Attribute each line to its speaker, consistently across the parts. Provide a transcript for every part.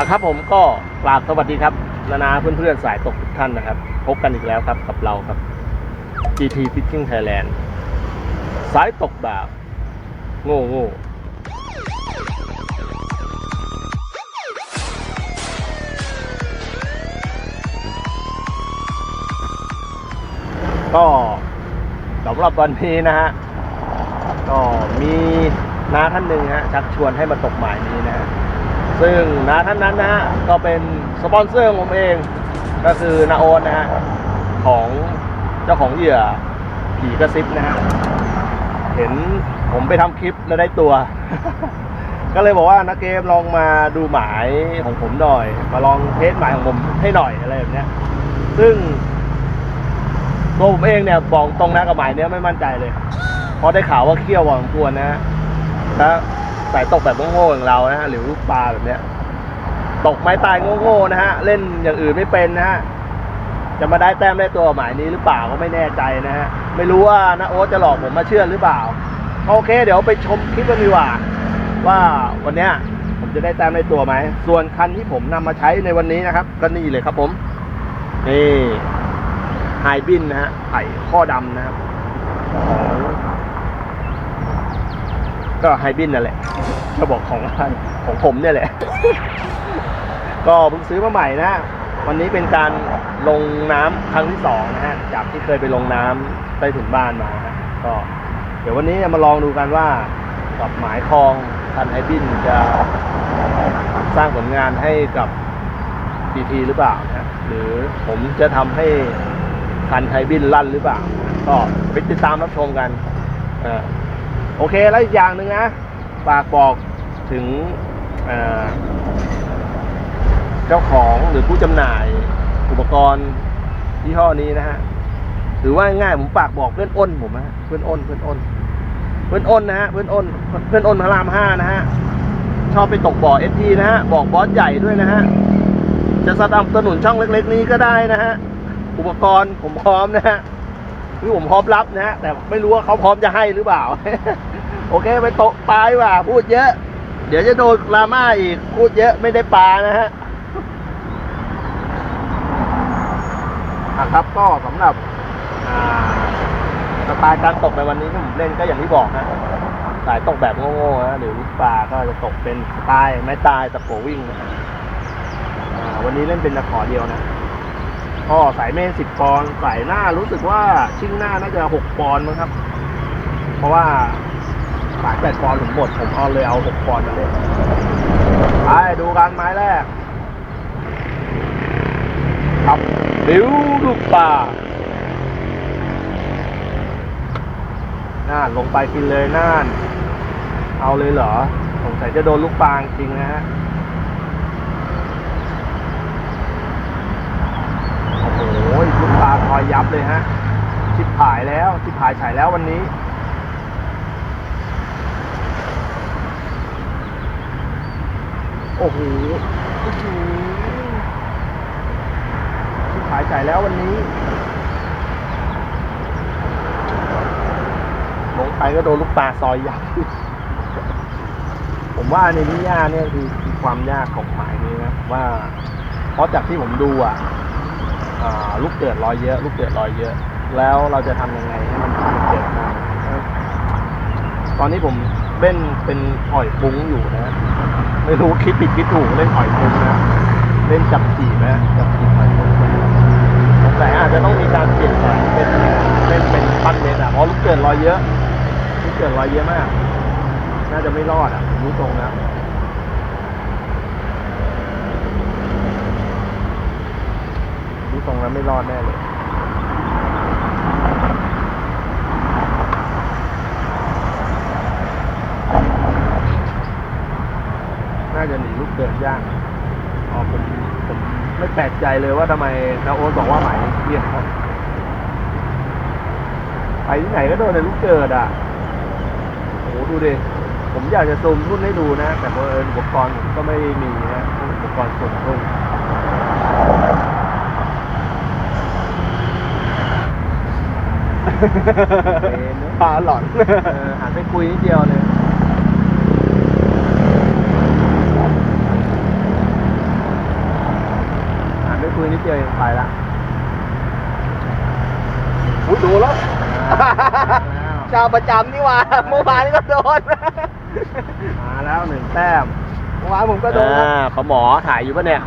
Speaker 1: อะครับผมก็กราบสวัสดีครับ นานาเพื่อนๆสายตกทุกท่านนะครับ พบกันอีกแล้วครับกับเราครับ GT Fishing Thailand สายตกแบบโง่โง่ก็สำหรับวันนี้นะฮะ ก็มีน้าท่านหนึ่งฮะชักชวนให้มาตกหมายนี้นะฮะ ซึ่งน้าท่านนั้นนะฮะก็เป็นสปอนเซอร์ของผมเอง ก็คือนาโอนนะฮะของเจ้าของเหยื่อผีกระซิบนะฮะเห็นผมไปทำคลิปแล้วได้ตัว ก็เลยบอกว่านักเกมลองมาดูหมายของผมหน่อย มาลองเทสหมายของผมให้หน่อยอะไรแบบนี้ซึ่งตัวผมเองเนี่ยบอกตรงนะกับหมายเนี้ยไม่มั่นใจเลย เพราะได้ข่าวว่าเคี่ยวพอสมควรนะฮะแล้ว สายตกแบบโง่ๆอย่างเรานะฮะหรือลูกปลาแบบเนี้ย ตกไม้ตายโง่ๆนะฮะ เล่นอย่างอื่นไม่เป็นนะฮะจะมาได้แต้มได้ตัวหมายนี้หรือเปล่าก็ไม่แน่ใจนะฮะไม่รู้ว่านะโอ๊ตจะหลอกผมมาเชื่อหรือเปล่าโอเค เดี๋ยวไปชมคลิปกันดีกว่า ว่าวันเนี้ยผมจะได้แต้มได้ตัวไหมส่วนคันที่ผมนำมาใช้ในวันนี้นะครับ ก็นี่เลยครับผมนี่ไฮบินนะฮะไผ่ข้อดำนะครับของ ก็ไฮบินนั่นแหละก็บอกของของผมเนี่ยแหละ ก็เพิ่งซื้อมาใหม่นะ วันนี้เป็นการลงน้ำครั้งที่สองนะฮะ จากที่เคยไปลงน้ำใต้ถุนบ้านมานะก็ เดี๋ยววันนี้มาลองดูกันว่ากับหมายคลองคันไฮบินจะสร้างผลงานให้กับ PT หรือเปล่านะหรือผมจะทำให้คันไฮบินลั่นหรือเปล่า ก็ไปติดตามรับชมกันเออ โอเคแล้วอีกอย่างหนึ่งนะฝากบอกถึงเจ้าของหรือผู้จำหน่ายอุปกรณ์ยี่ห้อนี้นะฮะหรือว่าง่ายผมฝากบอกเพื่อนอ้นผมนะเพื่อนอ้นเพื่อนอ้น เพื่อนอ้นนะฮะเพื่อนอ้นเพื่อนอ้นพระรามห้านะฮะชอบไปตกบ่อเอทีนะฮะบอกบอสใหญ่ด้วยนะฮะจะสนับสนุนช่องเล็ก ๆ นี้ก็ได้นะฮะอุปกรณ์ผมพร้อมนะฮะคือผมพร้อมรับนะฮะแต่ไม่รู้ว่าเขาพร้อมจะให้หรือเปล่า โอเคไปตกปลาว่าพูดเยอะ เดี๋ยวจะโดนดราม่าอีก พูดเยอะไม่ได้ปลานะฮะครับก็สำหรับสไตล์การตกในวันนี้ที่ผมเล่นก็อย่างที่บอกนะสายตกแบบโง่ๆนะหรือลูกปลาก็จะตกเป็นสไตล์ไม้ตายตะโปวิ่งนะวันนี้เล่นเป็นตะขอเดียวนะก็สายเมนสิบปอนสายหน้ารู้สึกว่าชิ่งหน้าน่าจะหกปอนมั้งครับ เพราะว่า สายแปดปอนด์ผมหมด ผมเอาเลยเอาหกปอนด์มาเล่นไปดูกันไม้แรก ครับบิวลูกปลาน่านลงไปกินเลยน่าน เอาเลยเหรอสงสัยจะโดนลูกปลาจริงนะฮะโอ้โหลูกปลาคอยยับเลยฮะชิบหายแล้วชิบหายฉายแล้ววันนี้ โอ้โหโอ้โหชิบหายฉายแล้ววันนี้ ลงไปก็โดนลูกปลาซอยยับผมว่าในนี้ยากเนี่ยคือคือความยากของหมายนี้นะว่า เพราะจากที่ผมดูอะลูกเกิดรอยเยอะ ลูกเกิดรอยเยอะ แล้วเราจะทำยังไงให้มันเกิดได้ตอนนี้ผม เล่นเป็นอ่อยปุ้งอยู่นะ ไม่รู้คิดผิดคิดถูกเล่นอ่อยปุ้งนะ เล่นจับจีบนะจับจีบอ่อยปุ้งสงสัยอาจจะต้องมีการเปลี่ยนแปลงเป็นเล่นเป็นปั้นเมตรอะเพราะลูกเกิดรอยเยอะลูกเกิดรอยเยอะมาก น่าจะไม่รอดอะรู้ตรงนะรู้ตรงแล้วไม่รอดแน่เลย น่าจะหนี ลูกเกิดยากอ๋อผมผมไม่แปลกใจเลยว่าทำไมนาโอ๊ตบอกว่าหมายเที่ยงไปที่ไหนก็โดนในลูกเกิดอะโอ้โหดูดิ ผมอยากจะซูมรุ่นให้ดูนะ แต่เพอญอุปกรณ์ผมก็ไม่มีนะอุปกรณ์ส่วนรุ่นปลาหลอนเออหันไปคุยนิดเดียวเลย ดเดียวเองไปละ
Speaker 2: อุ้ยดูแล้ว
Speaker 1: แล้ว
Speaker 2: เจ้าประจำนี่หว่าเมื่อวานนี่ก็โดน
Speaker 1: มาแล้วหนึ่งแต้ม
Speaker 2: เมื่อวานผมก็โดน
Speaker 1: อ่าเขาหมอถ่ายอยู่ปะเนี่ย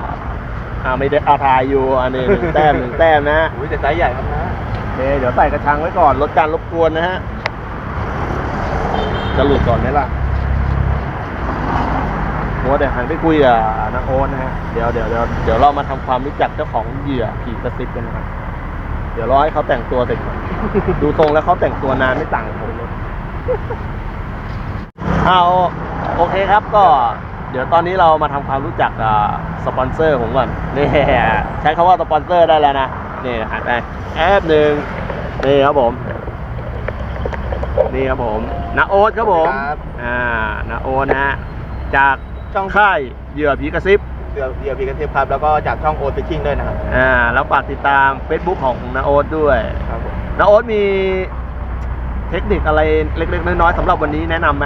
Speaker 1: อ่าไม่ได้เอาถ่ายอยู่อันนี้หนึ่งแต้มหนึ่งแต้มนะ
Speaker 2: อุ้ยแต่ไซส์ใหญ่ครับนะ
Speaker 1: โอเคเดี๋ยวใส่กระชังไว้ก่อนลดการรบกวนนะฮะจะหลุดก่อนไหมล่ะ โมเดี๋ยวหันไปคุยกับนักโอ๊ตนะฮะเดี๋ยวเดี๋ยวเดี๋ยวเดี๋ยวเรามาทำความรู้จักเจ้าของเหยื่อผีกระซิบกันนะครับเดี๋ยวรอให้เขาแต่งตัวเสร็จก่อนดูทรงแล้วเขาแต่งตัวนานไม่ต่างกับผมเลยเอาโอเคครับก็ เดี๋ยวตอนนี้เรามาทำความรู้จักกับสปอนเซอร์ผมก่อนนี่ใช้คำว่าสปอนเซอร์ได้แล้วนะนี่หันไปแอปหนึ่งนี่ครับผมนี่ครับผมนาโอ๊ตครับผม
Speaker 2: ครับ
Speaker 1: อ่านาโอ๊ตนะฮะจาก
Speaker 2: ช่อง
Speaker 1: ค่ายเหยื่อผีกระซิบ
Speaker 2: เดี๋ยวเดี๋ยวพีกันเทปครับ แล้วก็จากช่องโอ t ฟิชชิ่งด้วยนะครับ
Speaker 1: อ่าแล้วฝากติดตาม Facebook ของนาโอ๊ตด้วย
Speaker 2: ครับผม
Speaker 1: นาโอ๊ตมีเทคนิคอะไรเล็กๆน้อยๆสำหรับวันนี้แนะนำไหม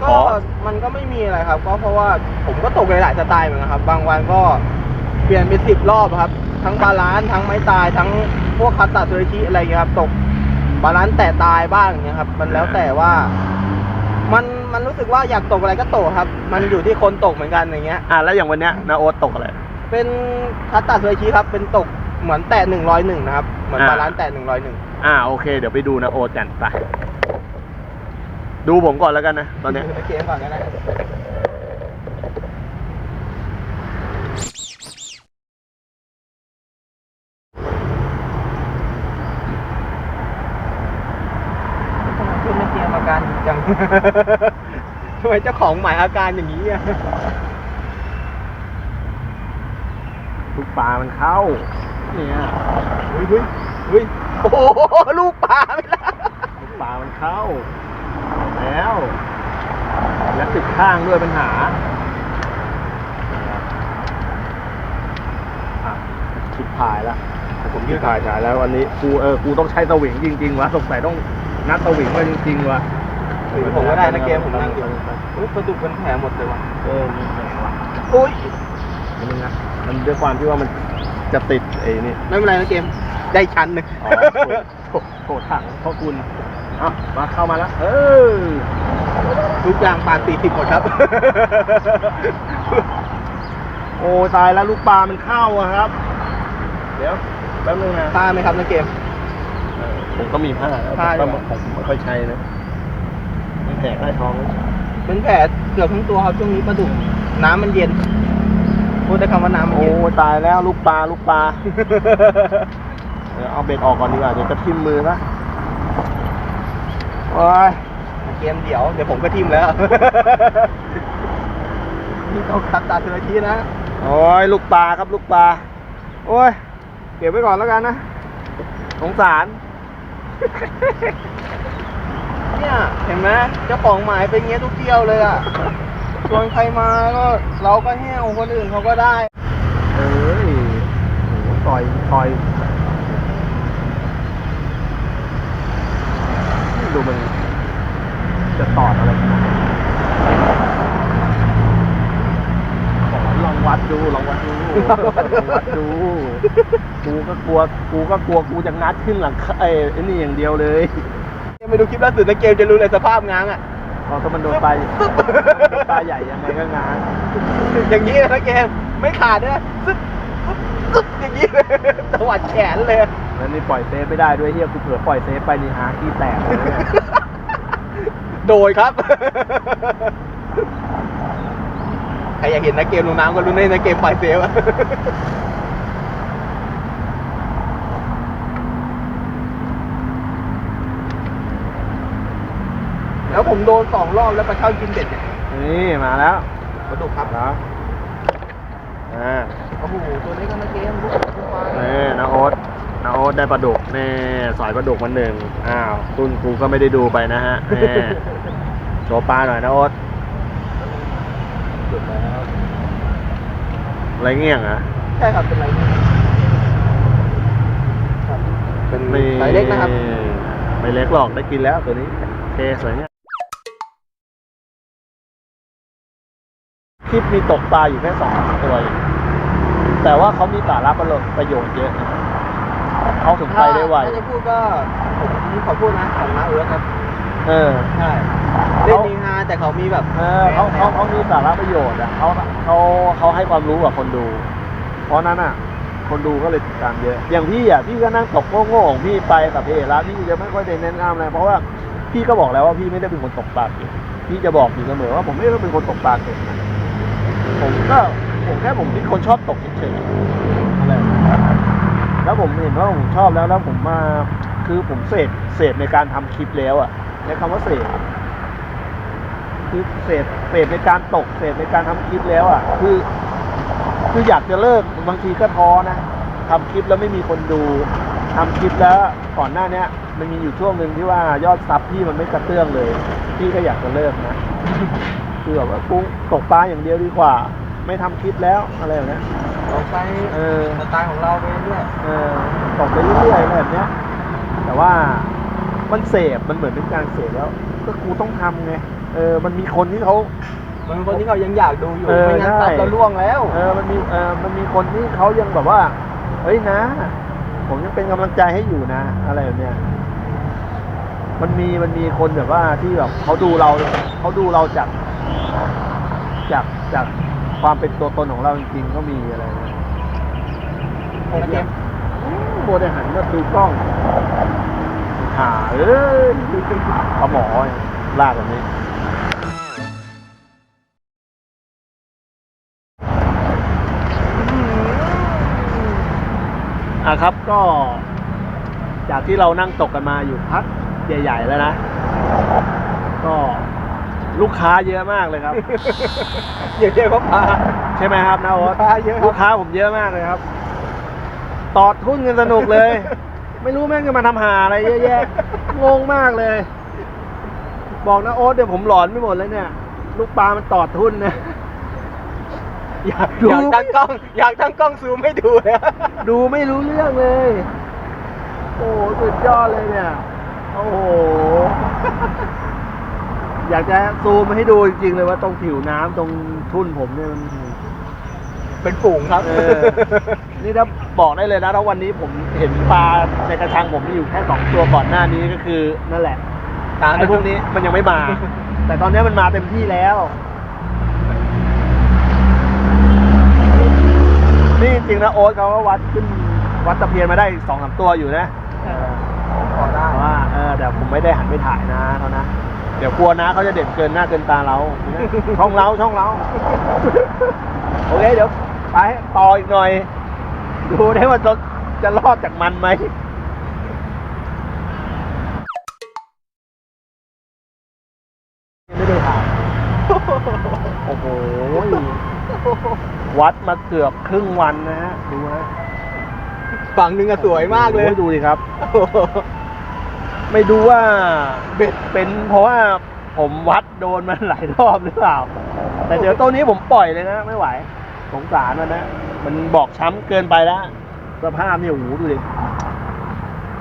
Speaker 1: ข
Speaker 2: ก็
Speaker 1: อ
Speaker 2: มันก็ไม่มีอะไรครับก็เพราะว่าผมก็ตกหลายๆสไตล์เหมือนกันครับ บางวันก็เปลี่ยนเป็นสิบรอบครับ ทั้งบาลานซ์ทั้งไม้ตาย ทั้งพวกคัตตาเซอร์ชิอะไรอย่างเงี้ยครับ ตกบาลานซ์แต่ตายบ้างอย่างเงี้ยครับ มันแล้วแต่ว่า มัน มันรู้สึกว่าอยากตกอะไรก็ตกครับ มันอยู่ที่คนตกเหมือนกันอย่างเงี้ย
Speaker 1: อ่าแล้วอย่างวันเนี้ยนาโอ๊ตตกอะไร
Speaker 2: เป็นคัตตาเซอร์ชิครับ เป็นตกเหมือนแตะหนึ่งร้อยหนึ่งนะครับ เหมือน
Speaker 1: อ่า
Speaker 2: บาลานซ์แตะหนึ่งร้อยหนึ่ง
Speaker 1: อ่าโอเค เดี๋ยวไปดูนาโอ๊ตกันไปดูผมก่อนแล้วกันนะ ตอนเนี้ย
Speaker 2: เกมก่อนก็ได้ทำไมคุณไม่เตรียมอาการจัง ทำไมเจ้าของหมายอาการอย่างนี้อะ
Speaker 1: ลูกปลามันเข้า เนี่ย
Speaker 2: เฮ้ยเฮ้ยเฮ้ยโอ้โหลูกปลาไปแล้ว
Speaker 1: ลูกปลามันเข้า แล้ว และติดข้างด้วยปัญหาอะชิดพายละผมชิดพายฉายแล้ววันนี้กูเออกูต้องใช้สวิงจริง ๆวะสงสัยต้องนัดสวิงมาจริง ๆวะ
Speaker 2: ถือผมก็ได้นะเกมผมนั่งอยู่อุ้ยประตูเป็นแผลหมดเลยว่ะ
Speaker 1: เออมีแผลว่ะ
Speaker 2: อุ้ย
Speaker 1: มันนะมันด้วยความที่ว่ามันจะติดไอ้นี่
Speaker 2: ไม่เป็นไรนะเกมได้ชั้นหนึ่ง
Speaker 1: อ๋อโถโถถังเพราะคุณอะมาเข้ามาแล้วเออ
Speaker 2: ทุกอย่างปานสี่สิบหมดครับ
Speaker 1: โอ้ตายแล้วลูกปลามันเข้าอะครับ เดี๋ยวแป๊บนึงนะ
Speaker 2: ตาไหมครับนะเกม
Speaker 1: ผมก็มีผ้า
Speaker 2: ผ้า
Speaker 1: ก็
Speaker 2: เหรอ
Speaker 1: ผมไม่ค่อยใช้นะ แผลใต้ท้อง
Speaker 2: เป็นแผลเกือบทั้งตัวครับช่วงนี้ประดุกน้ำมันเย็นพูดได้คำว่าน้ำมัน
Speaker 1: โอ้
Speaker 2: เย็น
Speaker 1: ตายแล้วลูกปลาลูกปลาเดี๋ยวเอาเบ็ดออกก่อนดีกว่าเดี๋ยวจะทิ่มมือนะโอ้ย
Speaker 2: เกมเดี๋ยวเดี๋ยวผมก็ทิมแล้ว นี่ต้องตัดตาเธอทีนะ
Speaker 1: โอ้ยลูกปลาครับลูกปลาโอ้ยเก็บไว้ก่อนแล้วกันนะสงสาร
Speaker 2: เนี่ยเห็นไหมเจ้าของหมายเป็นเงี้ยทุกเที่ยวเลยอะ ชวนใครมาก็เราก็แห้วคนอื่นเขาก็ได้
Speaker 1: เอ้ยโหต่อยต่อยดูมันจะตอดอะไรขนาดนั้นลองวัดดูลองวัดดูลองวัดดู กูก็กลัว กูก็กลัว กูจะงัดขึ้นหลังคาไอ้ไอ้นี่อย่างเดียวเลย
Speaker 2: ไปดูคลิปล่าสุดในเกมจะรู้เลยสภาพง้างอะ
Speaker 1: พอถ้ามันโดนปลาปลาใหญ่ยังไงก็ง้าง
Speaker 2: อย่างนี้นะเกมไม่ขาดนะซึ๊บซึ๊บซึ๊บอย่างนี้เลยตวัดแขนเลย
Speaker 1: แล้วนี่ปล่อยเซฟไม่ได้ด้วยเฮียกูเผื่อปล่อยเซฟไปนี่หาขี้แตกเลยเนี่ย
Speaker 2: โดยครับ ใครอยากเห็นนักเกมลงน้ำก็รู้ในนักเกมปล่อยเซฟอะ แล้วผมโดนสองรอบแล้วไปเข้ากินเด็ดเนี่ย
Speaker 1: นี่มาแล้ว
Speaker 2: กระดูกครับ
Speaker 1: แล้วอ่า
Speaker 2: โอ้โหตัวนี้ก็นักเกมลูกลูกปลา
Speaker 1: นี่นาโอ๊ตนาโอ๊ตได้ปลาดุกนี่สอยปลาดุกมาหนึ่งอ้าวตุ้นกูก็ไม่ได้ดูไปนะฮะนี่โชว์ปลาหน่อยนะโอ๊ต
Speaker 2: สุดแล้ว
Speaker 1: อะไรเงี้ยงเหรอะ
Speaker 2: ใช่ครับเป็นไรเนี่ยครับเป็นไซส์เล็กนะครับ
Speaker 1: ไม่เล็กหรอกได้กินแล้วตัวนี้โอเคสวยงาม คลิปมีตกปลาอยู่แค่สองตัวเองแต่ว่าเขามีสาระประโยชน์ประโยชน์เยอะนะเขาถึงไปได้ไว
Speaker 2: ถ้าจะพูดก็ผมขอพูดนะของน้าเอิร์ธครับ
Speaker 1: เออ
Speaker 2: ใช่เล่นมีฮาแต่เขามีแบบ
Speaker 1: เออเขาเขาเขามีสาระประโยชน์อะเขาเขาเขาให้ความรู้กับคนดู เพราะนั้นอะ คนดูก็เลยติดตามเยอะ อย่างพี่อะพี่ก็นั่งตกโง่ๆของพี่ไปกับพี่เอแล้วพี่จะไม่ค่อยได้แนะนำอะไรเพราะว่าพี่ก็บอกแล้วว่าพี่ไม่ได้เป็นคนตกปลาเก่งพี่จะบอกอยู่เสมอว่าผมไม่ได้เป็นคนตกปลาเก่งนะ ผมก็ผมแค่ผมเป็นคนชอบตกเฉยๆอะไรแบบนั้นแล้วผมเห็นว่าผมชอบแล้วแล้วผมมาคือผมเสพเสพในการทำคลิปแล้วอะในคำว่าเสพคือเสพเสพในการตกเสพในการทำคลิปแล้วอะ คือ คืออยากจะเลิกบางทีก็ท้อนะทำคลิปแล้วไม่มีคนดูทำคลิปแล้วก่อนหน้าเนี้ย มันมีอยู่ช่วงหนึ่งที่ว่ายอดซับพี่มันไม่กระเตื้องเลย พี่ก็อยากจะเลิกนะ คือแบบว่ากุ้งตกปลาอย่างเดียวดีกว่า ไม่ทำคลิปแล้วอะไรแบบเนี้ย
Speaker 2: ออกไป
Speaker 1: เออ
Speaker 2: สไตล์ของเราไปเรื่อย
Speaker 1: เออตกไปเรื่อยๆอะไรแบบเนี้ย แต่ว่ามันเสพมันเหมือนเป็นการเสพแล้ว ก็กูต้องทำไงเออ มันมีคนที่เขา
Speaker 2: บางคนที่เขายังอยากดูอยู่
Speaker 1: เออ
Speaker 2: ไม่งั้น
Speaker 1: ใช่
Speaker 2: ตัดเราล่วงแล้ว
Speaker 1: เออมันมีเออมันมีคนที่เขายังแบบว่าเฮ้ยนะ ผมยังเป็นกำลังใจให้อยู่นะ อะไรแบบเนี้ยมันมีมันมีคนแบบว่าที่แบบเขาดูเราเขาดูเราจาก จากจากความเป็นตัวตนของเราจริงๆก็มีอะไรนะ
Speaker 2: โอเค
Speaker 1: อืมโบได้หันมาดูกล้องหาเอ้ยปลาหมอลากแบบนี้อะครับก็ จากที่เรานั่งตกกันมาอยู่พักใหญ่ ๆ แล้วนะ ก็ ลูกค้าเยอะมากเลยครับ
Speaker 2: เดี๋ยวเจอเขาพา
Speaker 1: ใช่ไหมครับนะโอ๊ต
Speaker 2: ลูกค้าเยอะครับ
Speaker 1: ลูกค้าผมเยอะมากเลยครับ ตอดทุนกันสนุกเลย ไม่รู้แม่งจะมาทำหาอะไรเยอะแยะงงมากเลย บอกนะโอ๊ตเดี๋ยวผมหลอนไม่หมดแล้วเนี่ย ลูกปลามันตอดทุนนะอยากดู
Speaker 2: อยากตั้งกล้อง อยากตั้งกล้องซูมให้ดูเลย
Speaker 1: ดูไม่รู้เรื่องเลย โอ้โหสุดยอดเลยเนี่ย โอ้โห อยากจะซูมให้ดูจริงๆเลยว่าตรงผิวน้ำตรงทุ่นผมเนี่ยมัน
Speaker 2: เป็นฝูงครับ
Speaker 1: เออ นี่ถ้าบอกได้เลยนะถ้าวันนี้ผมเห็นปลาในกระชังผมมีอยู่แค่สองตัวก่อนหน้านี้ก็คือนั่นแหละ
Speaker 2: ตาม
Speaker 1: ไอ้พวกนี้มันยังไม่มา แต่ตอนนี้มันมาเต็มที่แล้ว นี่จริงๆนะโอ๊ตเขาก็วัดขึ้นวัดตะเพียนมาได้สองสามตัวอยู่นะ
Speaker 2: พอได้
Speaker 1: แต่ว่าเออเดี๋ยวผมไม่ได้หันไปถ่ายนะเขานะ เดี๋ยวกลัวนะเขาจะเด่นเกินหน้าเกินตาเรา ช่องเราช่องเรา โอเค เดี๋ยวไปต่ออีกหน่อย ดูได้ว่าจะจะรอดจากมันไหมยังไม่ได้ถ่ายโอ้โห วัดมาเกือบครึ่งวันนะฮะ ดูนะ
Speaker 2: ฝั่งหนึ่งอะสวยมากเลย
Speaker 1: โอ้โหดูดิครับ ไม่ดูว่าเบ็ดเป็นเพราะว่าผมวัดโดนมันหลายรอบหรือเปล่า แต่เดี๋ยวตัวนี้ผมปล่อยเลยนะไม่ไหวสงสารมันนะมันบอกช้ำเกินไปแล้วสภาพนี่โอ้โหดูดิ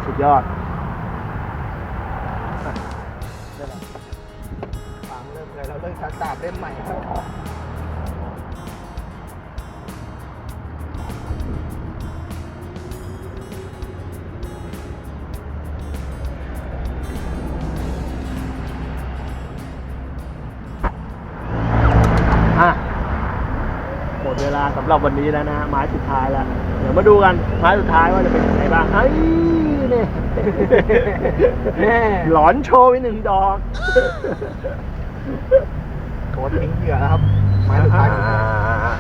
Speaker 1: สุดยอด
Speaker 2: ฟังเริ่มเลยเราเริ่มชัดดาบเล่มใหม่ครับ
Speaker 1: หรับวันนี้แล้วนะไม้สุดท้ายแล้ว เดี๋ยวมาดูกันไม้สุดท้ายว่าจะเป็นยังไงบ้างไอ้ยนี่
Speaker 2: แน่
Speaker 1: หลอนโชว์ไปหนึ่งดอก
Speaker 2: โคตรทิ้งเหยื่อแล้วครับไม้สุดท้ายของแท้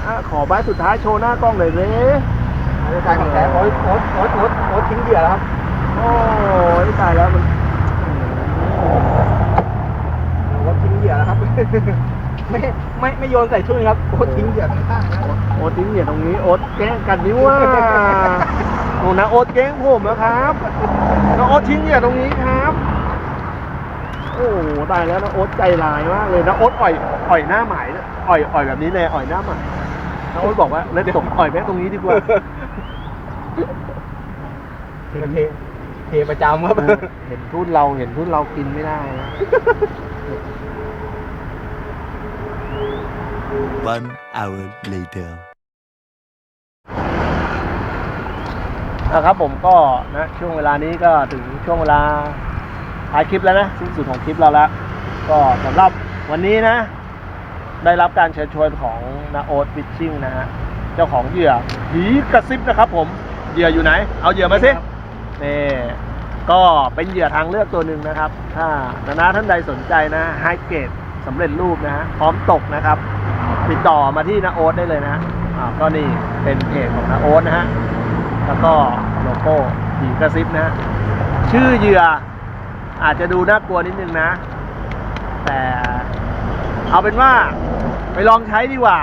Speaker 1: อ่าขอไม้สุดท้ายโชว์หน้ากล้องหน่อยสิ
Speaker 2: ไม้สุดท้ายของแท้โอ๊ตโอ๊ตโอ๊ตโอ๊ตโอ๊ตทิ้งเหยื่อแล้วครับ
Speaker 1: โอ้ยตายแล้วมัน
Speaker 2: โอ๊ตทิ้งเหยื่อแล้วครับ ไม่ไม่ไม่โยนใส่ทุ่นครับโอ๊ตทิ้งเหยื่อข้างๆนะ
Speaker 1: โอ๊ตทิ้งเหยียดตรงนี้โอ๊ตแกล้งกันนี่ว่าโอ้นะโอ๊ตแกล้งผมนะครับนะโอ๊ตทิ้งเหยียดตรงนี้ครับ โอ้โหตายแล้วนะโอ๊ตใจร้ายมากเลยนะโอ๊ตอ่อยอ่อยหน้าหมายนะอ่อยอ่อยแบบนี้เลยอ่อยหน้าหมายนะโอ๊ตบอกว่าเล่นตกอ่อยแม่ตรงนี้ดีกว่า
Speaker 2: เทเทประจำครับ
Speaker 1: เออเห็นทุ่นเราเห็นทุ่นเรากินไม่ได้นะ
Speaker 3: One hour later.
Speaker 1: นะครับผมก็นะช่วงเวลานี้ก็ถึงช่วงเวลาท้ายคลิปแล้วนะสิ้นสุดของคลิปเราแล้วก็สำหรับวันนี้นะ ได้รับการเชิญชวนของนาโอ๊ตฟิชชิ่งนะฮะเจ้าของเหยื่อผีกระซิบนะครับผมเหยื่ออยู่ไหน เอาเหยื่อมาสินี่ก็เป็นเหยื่อทางเลือกตัวหนึ่งนะครับ ถ้านานาท่านใดสนใจนะไฮเกรดสำเร็จรูปนะฮะพร้อมตกนะครับ ติดต่อมาที่นาโอ๊ตได้เลยนะฮะอ่าก็นี่เป็นเพจของนาโอ๊ตนะฮะ แล้วก็โลโก้ผีกระซิบนะฮะ ชื่อเหยื่ออาจจะดูน่ากลัวนิดนึงนะ แต่เอาเป็นว่าไปลองใช้ดีกว่า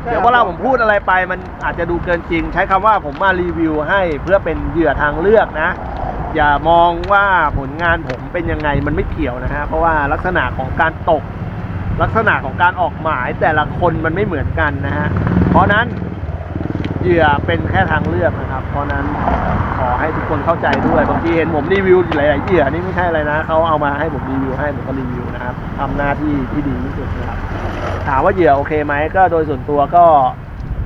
Speaker 2: ใช่
Speaker 1: เดี๋ยวเวลาผมพูดอะไรไป มันอาจจะดูเกินจริง ใช้คำว่าผมมารีวิวให้เพื่อเป็นเหยื่อทางเลือกนะ อย่ามองว่าผลงานผมเป็นยังไงมันไม่เกี่ยวนะฮะ เพราะว่าลักษณะของการตก ลักษณะของการออกหมายแต่ละคนมันไม่เหมือนกันนะฮะ เพราะนั้นเหยื่อเป็นแค่ทางเลือกนะครับ เพราะนั้นขอให้ทุกคนเข้าใจด้วยบางทีเห็นผมรีวิวหลายๆเหยื่อนี่ไม่ใช่อะไรนะเขาเอามาให้ผมรีวิวให้ผมก็รีวิวนะครับทำหน้าที่ที่ดีที่สุดนะครับถามว่าเหยื่อโอเคไหมก็โดยส่วนตัวก็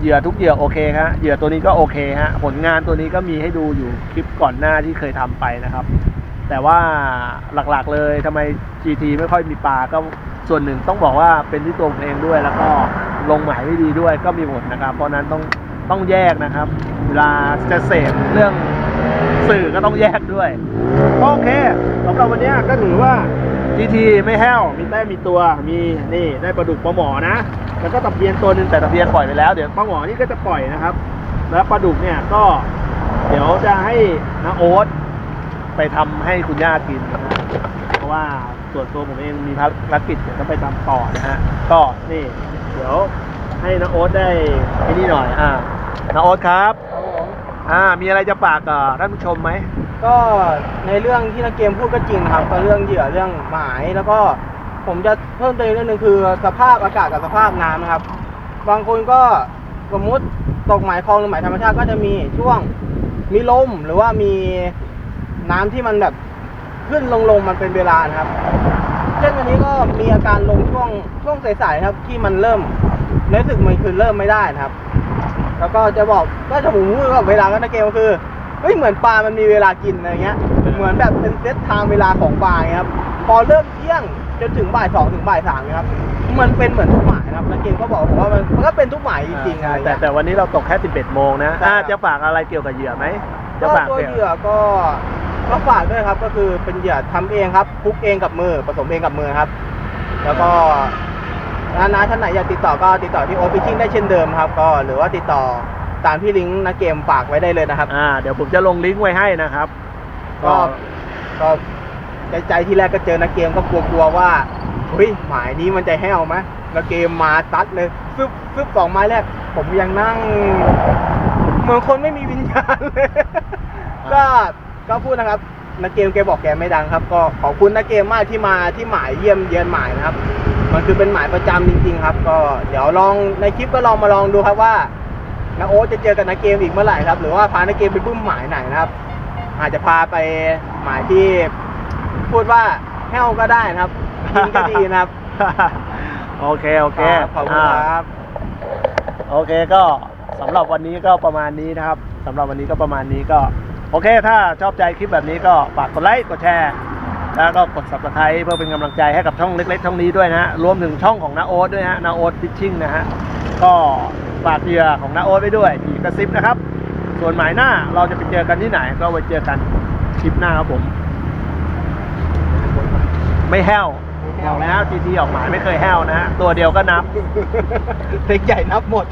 Speaker 1: เหยื่อทุกเหยื่อโอเคครับเหยื่อตัวนี้ก็โอเคฮะผลงานตัวนี้ก็มีให้ดูอยู่คลิปก่อนหน้าที่เคยทำไปนะครับ แต่ว่าหลักๆเลยทำไม GT ไม่ค่อยมีปลาก็ส่วนหนึ่งต้องบอกว่าเป็นที่ตัวผมเองด้วย แล้วก็ลงหมายไม่ดีด้วยก็มีผลนะครับ เพราะนั้นต้องต้องแยกนะครับ เวลาจะเสพเรื่องสื่อก็ต้องแยกด้วยโอเคสำหรับวันนี้ก็ถือว่า GT ไม่แห้ว มีแต้มมีตัวมีนี่ได้ปลาดุกปลาหมอนะ แล้วก็ตะเพียนตัวนึงแต่ตะเพียนปล่อยไปแล้วเดี๋ยวปลาหมอนี่ก็จะปล่อยนะครับ แล้วปลาดุกเนี่ยก็เดี๋ยวจะให้นาโอ๊ต ไปทำให้คุณย่ากินนะฮะเพราะว่าส่วนตัวผมเองมีภารกิจเดี๋ยวต้องไปทำต่อนะฮะก็นี่ เดี๋ยวให้นาโอ๊ตได้ไอ้นี่หน่อย อ่านาโอ๊ตครับ
Speaker 2: ครับผม
Speaker 1: อ่า มีอะไรจะฝากกับท่านผู้ชมไหม
Speaker 2: ก็ในเรื่องที่นักเกมพูดก็จริงนะครับก็เรื่องเหยื่อเรื่องหมายแล้วก็ผมจะเพิ่มเติมอีกเรื่องหนึ่งคือสภาพอากาศกับสภาพน้ำนะครับ บางคนก็สมมุติตกหมายคลองหรือหมายธรรมชาติก็จะมีช่วงมีลมหรือว่ามี น้ำที่มันแบบขึ้นลงลงมันเป็นเวลานะครับ เช่นวันนี้ก็มีอาการลงช่วงช่วงสายๆครับ ที่มันเริ่มรู้สึกมันคือเริ่มไม่ได้นะครับ แล้วก็จะบอกก็จะผมพูดว่าเวลาก็ในเกมก็คือเฮ้ยเหมือนปลา มันมีเวลากินอะไรเงี้ย เหมือนแบบเป็นเซตไทม์เวลาของปลาเงี้ยครับ พอเริ่มเที่ยงจนถึงบ่ายสองถึงบ่ายสามเนี่ยครับ มันเป็นเหมือนทุกหมายนะครับนักเกมก็บอกผมว่ามันมันก็เป็นทุกหมายจริงๆอะไร
Speaker 1: แต่
Speaker 2: เงี้ย
Speaker 1: แต่วันนี้เราตกแค่11โมงนะ
Speaker 2: ใช่
Speaker 1: อ่า
Speaker 2: ครับ
Speaker 1: จะฝากอะไรเกี่ยวกับเหยื่อไหมจะ
Speaker 2: ก็
Speaker 1: ฝาก
Speaker 2: ตัว
Speaker 1: นี่ย
Speaker 2: เหยื่อก็ ก็ฝากด้วยครับก็คือเป็นเหยื่อทำเองครับคลุกเองกับมือผสมเองกับมือครับ แล้วก็ร้านน้าท่านไหนอยากติดต่อก็ติดต่อที่โอฟิชิ่งได้เช่นเดิมครับก็หรือว่าติดต่อตามที่ลิงก์นักเกมฝากไว้ได้เลยนะครับ
Speaker 1: อ่าเดี๋ยวผมจะลงลิงก์ไว้ให้นะครับ
Speaker 2: ก็ก็ใจใจที่แรกก็เจอนักเกมก็กลัวๆว่าเฮ้ยหมายนี้มันจะแห้วไหมแล้วเกมมาซัดเลยซึบซึบสองไม้แรกผมยังนั่งเหมือนคนไม่มีวิญญาณเลย ก็ ก็พูดนะครับนักเกมแกบอกแกไม่ดังครับ ก็ขอบคุณนักเกมมากที่มาที่หมายเยี่ยมเยือนหมายนะครับ มันคือเป็นหมายประจำจริง ๆ ครับ ก็เดี๋ยวลองในคลิปก็ลองมาลองดูครับว่านาโอ๊ตจะเจอกับนักเกมอีกเมื่อไหร่ครับ หรือว่าพานักเกมไปปุ้มหมายไหนนะครับ อาจจะพาไปหมายที่พูดว่าแห้วก็ได้นะครับกินก็ดีนะครับ
Speaker 1: โอเคโอเค
Speaker 2: ครับขอบคุณครับ
Speaker 1: โอเคก็สำหรับวันนี้ก็ประมาณนี้นะครับสำหรับวันนี้ก็ประมาณนี้ก็ โอเค ถ้าชอบใจคลิปแบบนี้ก็ฝากกดไลค์กดแชร์แล้วก็กด subscribe เพื่อเป็นกำลังใจให้กับช่องเล็ก ๆ ช่องนี้ด้วยนะฮะรวมถึงช่องของนาโอ๊ตด้วยนะฮะนาโอ๊ตฟิชชิ่งนะฮะก็ฝากเหยื่อของนาโอ๊ตไว้ด้วยผีกระซิบนะครับ ส่วนหมายหน้าเราจะไปเจอกันที่ไหน ก็ไปเจอกันคลิปหน้าครับผม ไม่แห้ว
Speaker 2: ไม่
Speaker 1: บ
Speaker 2: แห้ว
Speaker 1: อกแล้ว GT ออกหมายไม่เคยแห้วนะฮะตัวเดียวก็นับ
Speaker 2: เด็กใหญ่นับหมด